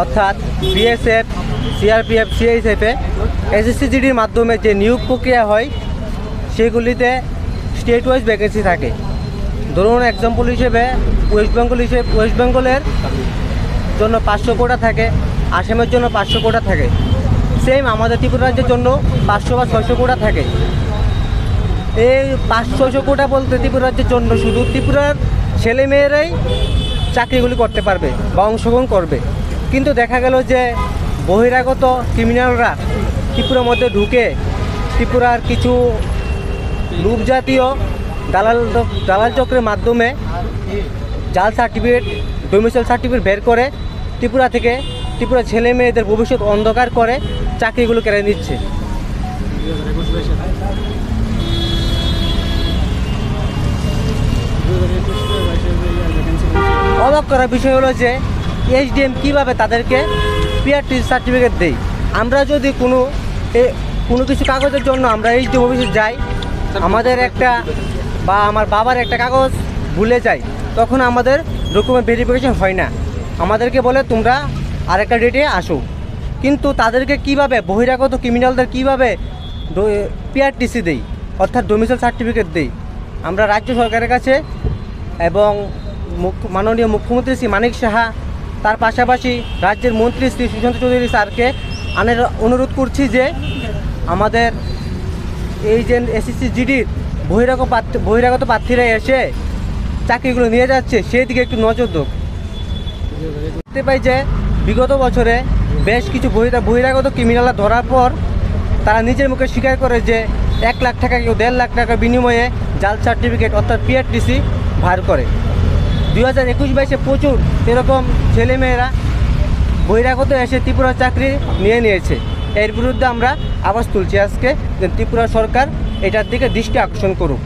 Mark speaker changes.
Speaker 1: অর্থাৎ BSF CRPF সিআইএসএফে এসএসসিজিডির মাধ্যমে যে নিয়োগ প্রক্রিয়া হয়, সেগুলিতে স্টেট ওয়াইজ ভ্যাকেন্সি থাকে। ধরুন এক্সাম্পল হিসেবে ওয়েস্ট বেঙ্গল হিসেবে ওয়েস্ট বেঙ্গলের জন্য পাঁচশো কোটা থাকে আসামের জন্য পাঁচশো কোটা থাকে। সেম আমাদের ত্রিপুরা রাজ্যের জন্য পাঁচশো বা ছয়শো কোটা থাকে। এই পাঁচ, ছয়শো কোটা বলতে ত্রিপুরা রাজ্যের জন্য শুধু ত্রিপুরার ছেলেমেয়েরাই চাকরিগুলি করতে পারবে বা অংশগ্রহণ করবে। কিন্তু দেখা গেল যে বহিরাগত ক্রিমিনালরা ত্রিপুরার মধ্যে ঢুকে ত্রিপুরার কিছু লুপ জাতীয় দালাল দালাল চক্রের মাধ্যমে জাল সার্টিফিকেট ডোমিসাইল সার্টিফিকেট বের করে ত্রিপুরা থেকে ত্রিপুরা ছেলে মেয়েদের ভবিষ্যৎ অন্ধকার করে চাকরিগুলো কেড়ে নিচ্ছে। অবাক করার বিষয় হলো যে এইচডিএম কীভাবে তাদেরকে পিআরটি সার্টিফিকেট দেয় আমরা যদি কোনো কোনো কিছু কাগজের জন্য আমরা এইচডিএম অফিসে যাই, আমাদের একটা বা আমার বাবার একটা কাগজ ভুলে যাই, তখন আমাদের ডকুমেন্ট ভেরিফিকেশন হয় না। আমাদেরকে বলে, তোমরা আরেকটা ডেটে আসো। কিন্তু তাদেরকে কীভাবে, বহিরাগত ক্রিমিনালদের কীভাবে পিআরটিসি দেই, অর্থাৎ ডোমিসাইল সার্টিফিকেট দেই? আমরা রাজ্য সরকারের কাছে এবং মাননীয় মুখ্যমন্ত্রী শ্রী মানিক সাহা তার পাশাপাশি রাজ্যের মন্ত্রী শ্রী সুশান্ত চৌধুরী স্যারকে আনের অনুরোধ করছি যে আমাদের এই যে এসএসসি জিডির বহিরাগত বহিরাগত প্রার্থীরা এসে চাকরিগুলো নিয়ে যাচ্ছে, সেই দিকে একটু নজর দোক। দেখতে পাই যে বিগত বছরে বেশ কিছু বহিরা বহিরাগত ক্রিমিনালরা ধরার পর তারা নিজের মুখে স্বীকার করে যে এক লাখ টাকা কেউ দেড় লাখ টাকার বিনিময়ে জাল সার্টিফিকেট অর্থাৎ পিআরটিসি ভার করে। দুই হাজার একুশ বাইশে প্রচুর সেরকম ছেলেমেয়েরা বহিরাগত এসে ত্রিপুরা চাকরি নিয়ে নিয়েছে। এর বিরুদ্ধে আমরা আওয়াজ তুলছি। আজকে যে ত্রিপুরা সরকার এটার দিকে দৃষ্টি আকর্ষণ করুক।